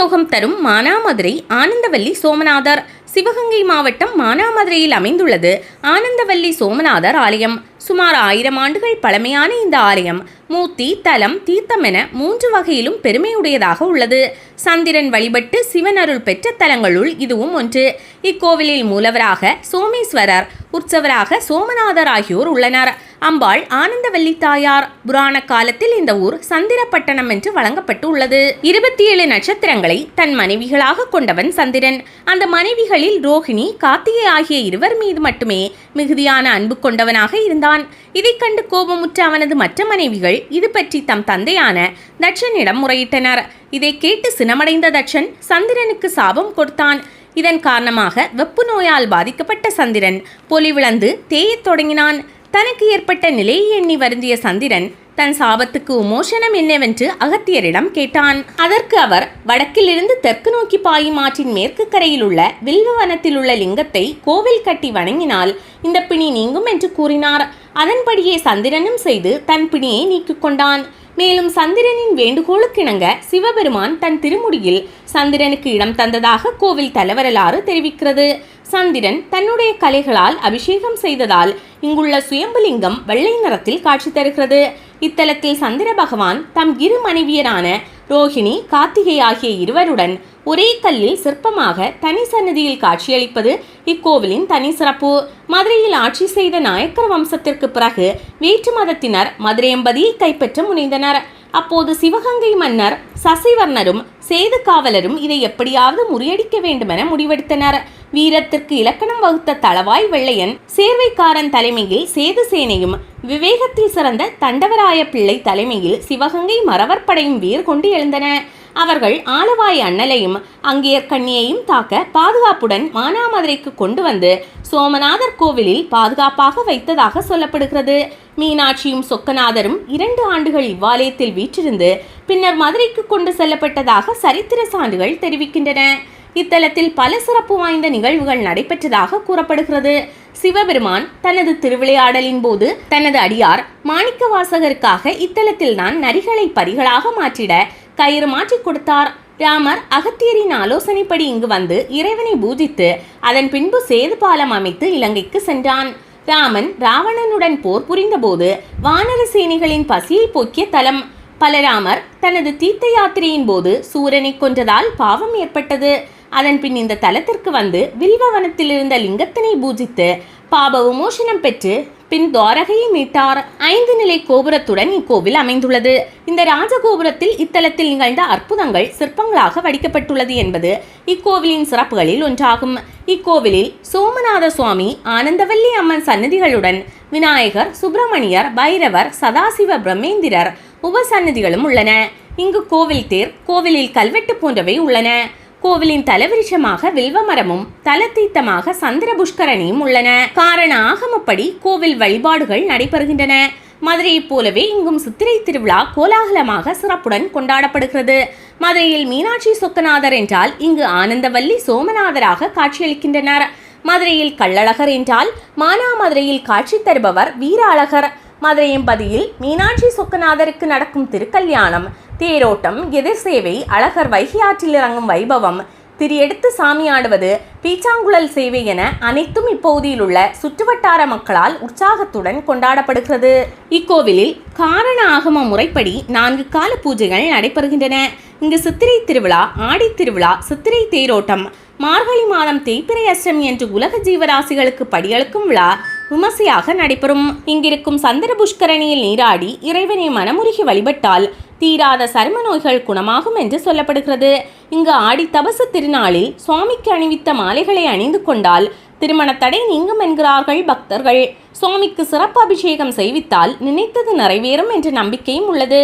விநியோகம் தரும் மானாமதுரை ஆனந்தவல்லி சோமநாதர். சிவகங்கை மாவட்டம் மானாமதுரையில் அமைந்துள்ளது ஆனந்தவல்லி சோமநாதர் ஆலயம். சுமார் ஆயிரம் ஆண்டுகள் பழமையான இந்த ஆலயம். மூர்த்தி தலம் தீர்த்தம் என மூன்று வகையிலும் பெருமையுடையதாக உள்ளது. சந்திரன் வழிபட்டு சிவன் அருள் பெற்ற தலங்களுள் இதுவும் ஒன்று. இக்கோவிலில் மூலவராக சோமேஸ்வரர் உற்சவராக சோமநாதர் ஆகியோர் உள்ளனர். அம்பாள் ஆனந்தவல்லி தாயார். புராண காலத்தில் இந்த ஊர் சந்திரப்பட்டணம் என்று வழங்கப்பட்டு உள்ளது இருபத்தி ஏழு நட்சத்திரங்களை தன் மனைவிகளாக கொண்டவன் சந்திரன். அந்த மனைவிகளில் ரோஹிணி கார்த்திகை ஆகிய இருவர் மீது மட்டுமே மிகுதியான அன்பு கொண்டவனாக இருந்தான். இதைக் கண்டு கோபமுற்ற அவனது மற்ற மனைவிகள் இது பற்றி தம் தந்தையான தட்சனிடம் முறையிட்டனர். இதை கேட்டு சினமடைந்த தட்சன் சந்திரனுக்கு சாபம் கொடுத்தான். இதன் காரணமாக வெப்பு நோயால் பாதிக்கப்பட்ட சந்திரன் பொலிவிழந்து தேயத் தொடங்கினான். தனக்கு ஏற்பட்ட நிலையை எண்ணி வருந்திய சந்திரன் தன் சாபத்துக்கு உமோஷனம் என்னவென்று அகத்தியரிடம் கேட்டான். அதற்கு அவர் வடக்கிலிருந்து தெற்கு நோக்கி பாயும் ஆற்றின் மேற்கு கரையில் உள்ள வில்வ வனத்தில் உள்ள லிங்கத்தை கோவில் கட்டி வணங்கினால் இந்த பிணி நீங்கும் என்று கூறினார். அதன்படியே சந்திரனும் செய்து தன் பிணியை நீக்கிக் கொண்டான். மேலும் சந்திரனின் வேண்டுகோளுக்கிணங்க சிவபெருமான் தன் திருமுடியில் சந்திரனுக்கு இடம் தந்ததாக கோவில் தலைவரலாறு தெரிவிக்கிறது. சந்திரன் தன்னுடைய கலைகளால் அபிஷேகம் செய்ததால் இங்குள்ள சுயம்புலிங்கம் வெள்ளை நிறத்தில் காட்சி தருகிறது. இத்தலத்தில் சந்திர பகவான் தம் இரு மனைவியரான ரோஹிணி கார்த்திகை ஆகிய இருவருடன் ஒரே கல்லில் சிற்பமாக தனி சன்னதியில் காட்சியளிப்பது இக்கோவிலின் தனி சிறப்பு மதுரையில் ஆட்சி செய்த நாயக்கர் வம்சத்திற்கு பிறகு வேற்று மதத்தினர் மதுரையம்பதியை கைப்பற்ற முனைந்தனர். அப்போது சிவகங்கை மன்னர் சசிவர்ணரும் சேது காவலரும் இதை எப்படியாவது முறியடிக்க வேண்டுமென முடிவெடுத்தனர். வீரத்திற்கு இலக்கணம் வகுத்த தளவாய் வெள்ளையன் சேர்வைக்காரன் தலைமையில் சேது சேனையும் விவேகத்தில் சிறந்த தண்டவராய பிள்ளை தலைமையில் சிவகங்கை மறவர் படையும் வீர் கொண்டு எழுந்தன. அவர்கள் ஆலவாய் அண்ணலையும் அங்கேயர்கண்ணியையும் தாக்க பாதுகாப்புடன் மானாமதுரைக்கு கொண்டு வந்து சோமநாதர் கோவிலில் பாதுகாப்பாக வைத்ததாக சொல்லப்படுகிறது. மீனாட்சியும் சொக்கநாதரும் இரண்டு ஆண்டுகள் இவ்வாலயத்தில் வீற்றிருந்து பின்னர் மதுரைக்கு கொண்டு செல்லப்பட்டதாக சரித்திர சான்றுகள் தெரிவிக்கின்றன. இத்தலத்தில் பல சிறப்பு வாய்ந்த நிகழ்வுகள் நடைபெற்றதாக கூறப்படுகிறது. சிவபெருமான் தனது திருவிளையாடலின் போது தனது அடியார் மாணிக்க வாசகருக்காக இத்தலத்தில் தான் நரிகளை பரிகளாக மாற்றிட கயிறு மாற்றி கொடுத்தார். ராமர் அகத்தியரின் ஆலோசனைப்படி இங்கு வந்து இறைவனை பூஜித்து அதன் பின்பு சேது பாலம் அமைத்து இலங்கைக்கு சென்றான். ராமன் ராவணனுடன் போர் புரிந்தபோது வானர சேனைகளின் பசியை போக்கிய தலம். பலராமர் தனது தீர்த்த யாத்திரையின் போது சூரனை கொன்றதால் பாவம் ஏற்பட்டது. அதன் பின் இந்த தலத்திற்கு வந்து வில்வவனத்தில் இருந்த லிங்கத்தினை பூஜித்து பாப விமோசனம் பெற்று பின் துவாரகையை மீட்டார் ஐந்து நிலை கோபுரத்துடன் இக்கோவில் அமைந்துள்ளது. இந்த ராஜகோபுரத்தில் இத்தலத்தில் நிகழ்ந்த அற்புதங்கள் சிற்பங்களாக வடிக்கப்பட்டுள்ளது என்பது இக்கோவிலின் சிறப்புகளில் ஒன்றாகும். இக்கோவிலில் சோமநாத சுவாமி ஆனந்தவல்லி அம்மன் சன்னதிகளுடன் விநாயகர் சுப்பிரமணியர் பைரவர் சதாசிவ பிரம்மேந்திரர் உபசன்னதிகளும் உள்ளன. இங்கு கோவில் தேர் கோவிலில் கல்வெட்டு போன்றவை உள்ளன. கோவிலின் தலவிருஷமாக வில்வமரமும் தலத்தீர்த்தமாக சந்திர புஷ்கரணியும் உள்ளன. காரண ஆகமப்படி கோவில் வழிபாடுகள் நடைபெறுகின்றன. மதுரையைப் போலவே இங்கும் சித்திரை திருவிழா கோலாகலமாக சிறப்புடன் கொண்டாடப்படுகிறது. மதுரையில் மீனாட்சி சொக்கநாதர் என்றால் இங்கு ஆனந்தவல்லி சோமநாதராக காட்சியளிக்கின்றனர். மதுரையில் கள்ளழகர் என்றால் மானாமதுரையில் காட்சி தருபவர் வீர அழகர் மதுரையம்பதியில் மீனாட்சி சொக்கநாதருக்கு நடக்கும் திருக்கல்யாணம் தேரோட்டம் எதிர் சேவை அழகர் வைகையாற்றில் இறங்கும் வைபவம் திரியெடுத்து சாமியாடுவது பீச்சாங்குழல் சேவை என அனைத்தும் இப்பகுதியில் உள்ள சுற்றுவட்டார மக்களால் உற்சாகத்துடன் கொண்டாடப்படுகிறது. இக்கோவிலில் காரண ஆகம முறைப்படி நான்கு கால பூஜைகள் நடைபெறுகின்றன. இங்கு சித்திரை திருவிழா ஆடி திருவிழா சித்திரை தேரோட்டம் மார்கழி மாதம் தேய்பிரை அஷ்டமி என்று உலக ஜீவராசிகளுக்கு படியளிக்கும் விழா விமர்சையாக நடைபெறும். இங்கிருக்கும் சந்திர புஷ்கரணியில் நீராடி இறைவனை மனமுருகி வழிபட்டால் தீராத சரும நோய்கள் குணமாகும் என்று சொல்லப்படுகிறது. இங்கு ஆடி தபசு திருநாளில் சுவாமிக்கு அணிவித்த மாலைகளை அணிந்து கொண்டால் திருமண தடை நீங்கும் என்கிறார்கள் பக்தர்கள். சுவாமிக்கு சிறப்பு அபிஷேகம் செய்வித்தால் நினைத்தது நிறைவேறும் என்ற நம்பிக்கையும் உள்ளது.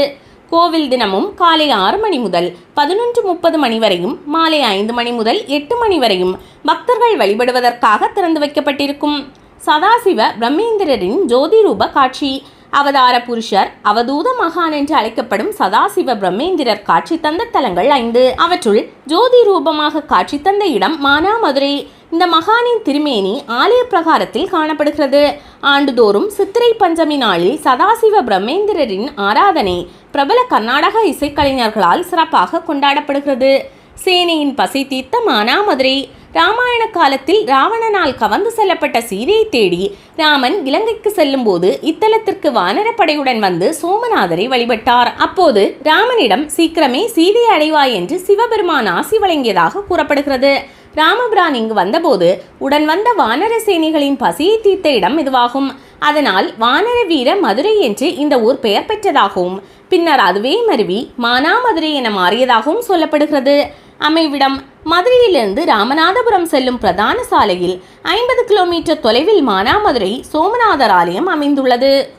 கோவில் தினமும் காலை ஆறு மணி முதல் பதினொன்று முப்பது மணி வரையும் மாலை ஐந்து மணி முதல் எட்டு மணி வரையும் பக்தர்கள் வழிபடுவதற்காக திறந்து வைக்கப்பட்டிருக்கும். சதாசிவ பிரம்மேந்திரரின் ஜோதி ரூப காட்சி. அவதார புருஷர் அவதூத மகான் என்று அழைக்கப்படும் சதாசிவ பிரம்மேந்திரர் காட்சி தந்த தலங்கள் ஐந்து. அவற்றுள் ஜோதி ரூபமாக காட்சி தந்த இடம் மானாமதுரை. இந்த மகானின் திருமேனி ஆலய பிரகாரத்தில் காணப்படுகிறது. ஆண்டுதோறும் சித்திரை பஞ்சமி நாளில் சதாசிவ பிரம்மேந்திரரின் ஆராதனை பிரபல கர்நாடக இசைக்கலைஞர்களால் சிறப்பாக கொண்டாடப்படுகிறது. சேனையின் பசி தீர்த்த மானாமதுரை. ராமாயண காலத்தில் ராவணனால் கவர்ந்து செல்லப்பட்ட சீதையை தேடி ராமன் இலங்கைக்கு செல்லும்போது இத்தலத்திற்கு வானரப்படையுடன் வந்து சோமநாதரை வழிபட்டார். அப்போது ராமனிடம் சீக்கிரமே சீதையை அடைவாய் என்று சிவபெருமான் ஆசி வழங்கியதாக கூறப்படுகிறது. ராமபிரான் இங்கு வந்தபோது உடன் வந்த வானர சேனைகளின் பசியை தீர்த்த இடம் இதுவாகும். அதனால் வானர வீர மதுரை என்று இந்த ஊர் பெயர் பெற்றதாகவும் பின்னர் அதுவே மருவி மானாமதுரை என மாறியதாகவும் சொல்லப்படுகிறது. அமைவிடம் மதுரையிலிருந்து ராமநாதபுரம் செல்லும் பிரதான சாலையில் ஐம்பது கிலோமீட்டர் தொலைவில் மானாமதுரை சோமநாதர் ஆலயம் அமைந்துள்ளது.